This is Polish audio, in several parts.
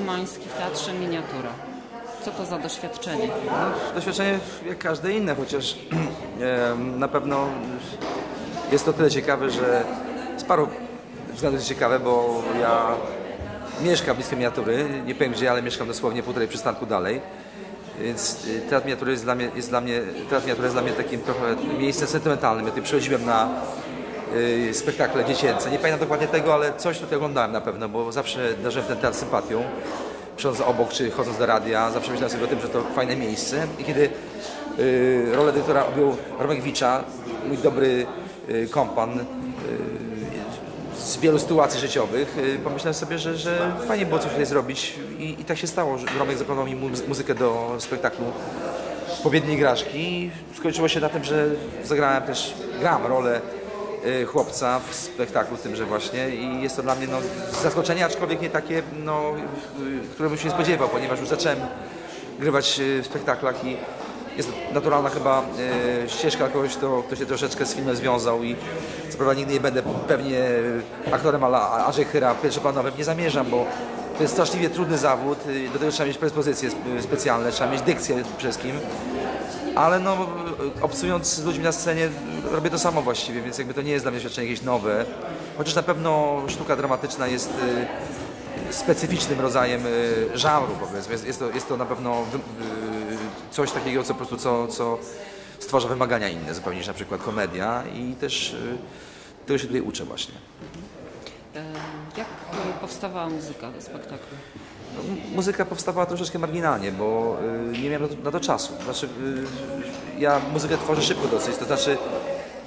Szymański w Teatrze Miniatura. Co to za doświadczenie? No, doświadczenie jak każde inne, chociaż na pewno jest to tyle ciekawe, że z paru względów jest ciekawe, bo ja mieszkam blisko miniatury, nie powiem gdzie, ale mieszkam dosłownie półtorej przystanku dalej. Więc y, teatr miniatury jest dla mnie, jest dla mnie, teatr miniatury jest dla mnie takim trochę miejscem sentymentalnym. Ja tutaj przychodziłem na spektakle dziecięce. Nie pamiętam dokładnie tego, ale coś tutaj oglądałem na pewno, bo zawsze darzyłem ten teatr sympatią. Przechodząc obok, czy chodząc do radia, zawsze myślałem sobie o tym, że to fajne miejsce. I kiedy y, rolę dyrektora objął Romek Wicza, mój dobry y, kompan, y, z wielu sytuacji życiowych, y, pomyślałem sobie, że, że fajnie było coś tutaj zrobić i, i tak się stało, że Romek zaproponował mi mu- muzykę do spektaklu Pobiedniej Graszki skończyło się na tym, że zagrałem też, gram rolę y, chłopca w spektaklu tymże właśnie i jest to dla mnie no, zaskoczenie, aczkolwiek nie takie, no, y, którego się nie spodziewał, ponieważ już zacząłem grywać y, w spektaklach i jest naturalna chyba ścieżka kogoś, kto, kto się troszeczkę z filmem związał i co prawda nigdy nie będę pewnie aktorem ala Andrzej Chyra pierwszoplanowym, nie zamierzam, bo to jest straszliwie trudny zawód, y, do tego trzeba mieć predyspozycje sp- specjalne, trzeba mieć dykcję przede wszystkim, ale no obcując z ludźmi na scenie robię to samo właściwie, więc jakby to nie jest dla mnie doświadczenie jakieś nowe, chociaż na pewno sztuka dramatyczna jest y, specyficznym rodzajem y, żanru, powiedzmy. Jest, to, jest to na pewno coś takiego, co po prostu co, co stwarza wymagania inne zupełnie niż na przykład komedia i też tego się tutaj uczę właśnie. E, Jak e, powstawała muzyka do spektaklu? Muzyka powstawała troszeczkę marginalnie, bo y, nie miałem na to, na to czasu. Znaczy, y, ja muzykę tworzę szybko dosyć, to znaczy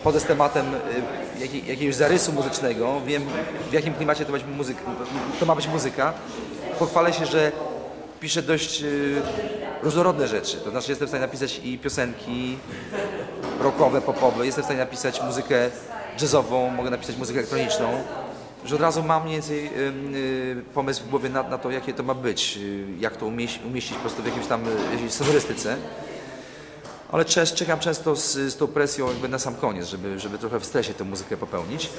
chodzę z tematem y, jakiegoś zarysu muzycznego, wiem w jakim klimacie to, ma być muzyka, to ma być muzyka. Pochwalę się, że piszę dość różnorodne rzeczy. To znaczy jestem w stanie napisać i piosenki rockowe, popowe, jestem w stanie napisać muzykę jazzową, mogę napisać muzykę elektroniczną. Że od razu mam mniej więcej y, pomysł w głowie na, na to, jakie to ma być, y, jak to umieść, umieścić po prostu w jakimś tam y, sonorystyce. Ale czekam często z, z tą presją jakby na sam koniec, żeby, żeby trochę w stresie tę muzykę popełnić.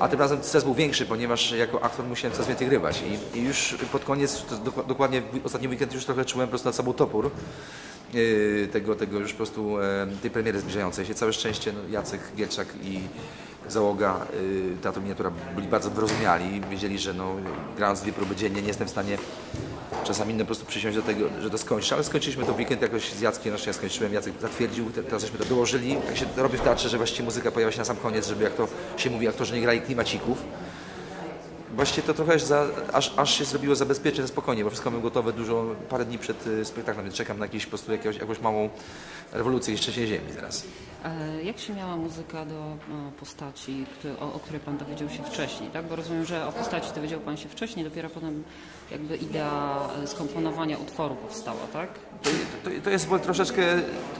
A tym razem stres był większy, ponieważ jako aktor musiałem coraz więcej grywać. I, i już pod koniec, dok- dokładnie ostatni weekend już trochę czułem po prostu nad sobą topór tego, tego już po prostu tej premiery zbliżającej się. Całe szczęście no, Jacek Gielczak i załoga yy, Teatru Miniatura byli bardzo wyrozumiali. Wiedzieli, że no, grając dwie próby dziennie nie jestem w stanie czasami innym po prostu przysiąść do tego, że to skończę, ale skończyliśmy to w weekend jakoś z Jackiem, znaczy ja skończyłem, Jacek zatwierdził, te- teraz żeśmy to dołożyli. Tak się robi w teatrze, że właściwie muzyka pojawia się na sam koniec, żeby jak to się mówi, aktorzy nie grali klimacików. Właściwie to trochę za, aż, aż się zrobiło zabezpieczenie, spokojnie, bo wszystko mamy gotowe dużo, parę dni przed y, spektaklem, więc czekam na jakieś, po prostu jakąś, jakąś małą rewolucję i trzeciej ziemi zaraz. E, Jak się miała muzyka do postaci, o, o której Pan dowiedział się wcześniej, tak? Bo rozumiem, że o postaci dowiedział Pan się wcześniej, dopiero potem jakby idea e, skomponowania utworu powstała, tak? To, to, to jest bo troszeczkę,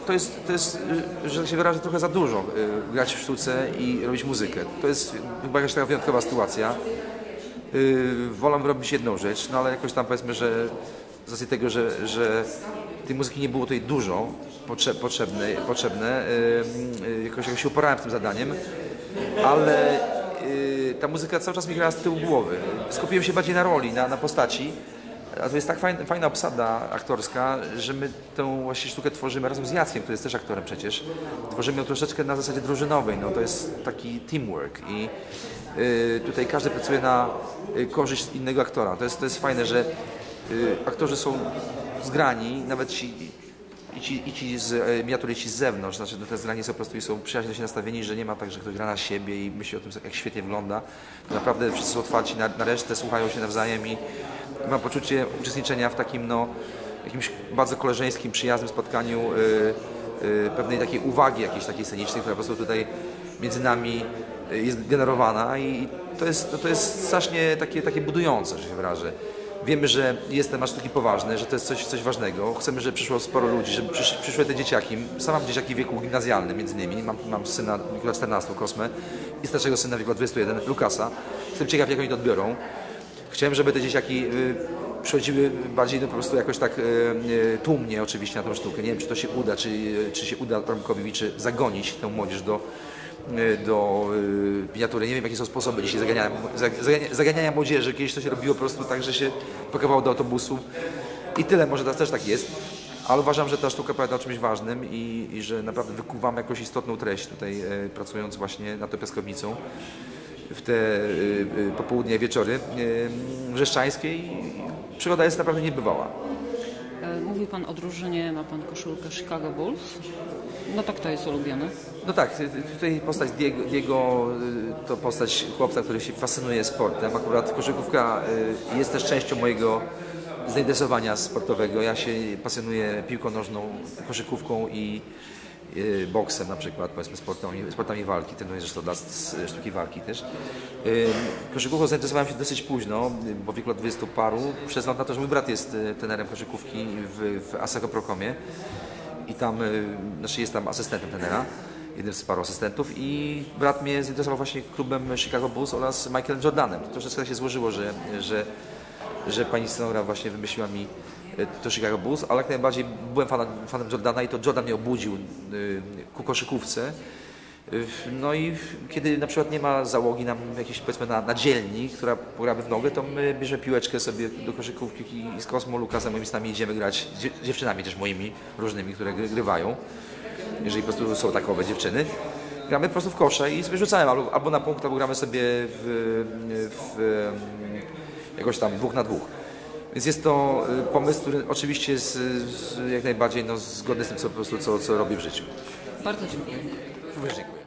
to jest, to jest, y, że tak się wyrażę, trochę za dużo y, grać w sztuce i robić muzykę. To jest chyba jakaś taka wyjątkowa sytuacja. Y, Wolę robić jedną rzecz, no ale jakoś tam powiedzmy, że z racji tego, że, że tej muzyki nie było tutaj dużo potrze, potrzebne, potrzebne y, y, jakoś, jakoś się uporałem z tym zadaniem, ale ta muzyka cały czas mi grała z tyłu głowy. Skupiłem się bardziej na roli, na, na postaci. A to jest tak fajna, fajna obsada aktorska, że my tę właśnie sztukę tworzymy razem z Jackiem, który jest też aktorem przecież. Tworzymy ją troszeczkę na zasadzie drużynowej. No, to jest taki teamwork i tutaj każdy pracuje na y, korzyść innego aktora. To jest, to jest fajne, że y, aktorzy są zgrani, nawet ci i ci, i ci z z zewnątrz, znaczy no te zgrani są po prostu i są przyjaźnie siebie nastawieni, że nie ma tak, że ktoś gra na siebie i myśli o tym, jak świetnie wygląda. Naprawdę wszyscy są otwarci na, na resztę, słuchają się nawzajem i mam poczucie uczestniczenia w takim no, jakimś bardzo koleżeńskim, przyjaznym spotkaniu y, y, pewnej takiej uwagi jakiejś takiej scenicznej, która po prostu tutaj między nami y, jest generowana i to jest, to jest strasznie takie, takie budujące, że się wyrażę. Wiemy, że jest temat sztuki poważny, że to jest coś, coś ważnego. Chcemy, żeby przyszło sporo ludzi, żeby przysz, przyszły te dzieciaki. Sam mam dzieciaki w wieku gimnazjalnym między innymi. Mam, mam syna w wieku lat 14, Kosmę i starszego syna w wieku lat 21, Lukasa. Jestem ciekaw, jak oni to odbiorą. Chciałem, żeby te dzieciaki y, przychodziły bardziej no, po prostu jakoś tak y, y, tłumnie oczywiście na tą sztukę. Nie wiem, czy to się uda, czy, czy się uda Romkowi Wiczy zagonić tę młodzież do, do y, miniatury. Nie wiem, jakie są sposoby dzisiaj zaganiania, zaganiania, młodzieży. Kiedyś to się robiło po prostu tak, że się pakowało do autobusu i tyle. Może teraz też tak jest. Ale uważam, że ta sztuka opowiada o czymś ważnym i, i że naprawdę wykuwam jakąś istotną treść tutaj, e, pracując właśnie nad tą piaskownicą w te y, y, popołudnie, wieczory y, wrzeszczańskiej. Przygoda jest naprawdę niebywała. Mówił Pan o drużynie, ma Pan koszulkę Chicago Bulls. No to kto jest ulubiony? No tak, tutaj postać Diego, Diego y, to postać chłopca, który się fascynuje sportem. Akurat koszykówka y, jest też częścią mojego zainteresowania sportowego. Ja się pasjonuję piłką nożną, koszykówką i boksem na przykład, powiedzmy sportami, sportami walki, trenuję zresztą dla sztuki walki też. Y, Koszykówką zainteresowałem się dosyć późno, y, bo w wieku lat 20 paru, przez na to, że mój brat jest y, trenerem koszykówki w, w Asako Prokomie i tam, y, znaczy jest tam asystentem trenera, jednym z paru asystentów i brat mnie zainteresował właśnie klubem Chicago Bulls oraz Michaelem Jordanem. Troszeczkę tak się złożyło, że, że, że pani scenograf właśnie wymyśliła mi y, to Chicago Bulls, ale jak najbardziej byłem fanem, fanem Jordana i to Jordan mnie obudził y, ku koszykówce. Y, No i kiedy na przykład nie ma załogi nam jakiejś powiedzmy na, na dzielni, która pograby w nogę, to my bierzemy piłeczkę sobie do koszykówki i z Kosmo, Lukasem, moimi snami idziemy grać, z dzie- dziewczynami też moimi różnymi, które gry- grywają, jeżeli po prostu są takowe dziewczyny. Gramy po prostu w kosze i sobie rzucałem albo, albo na punkt, albo gramy sobie w, w jakoś tam dwóch na dwóch. Więc jest to y, pomysł, który oczywiście jest y, jak najbardziej no, zgodny z tym, co, po prostu, co, co robię w życiu. Bardzo dziękuję. Również dziękuję.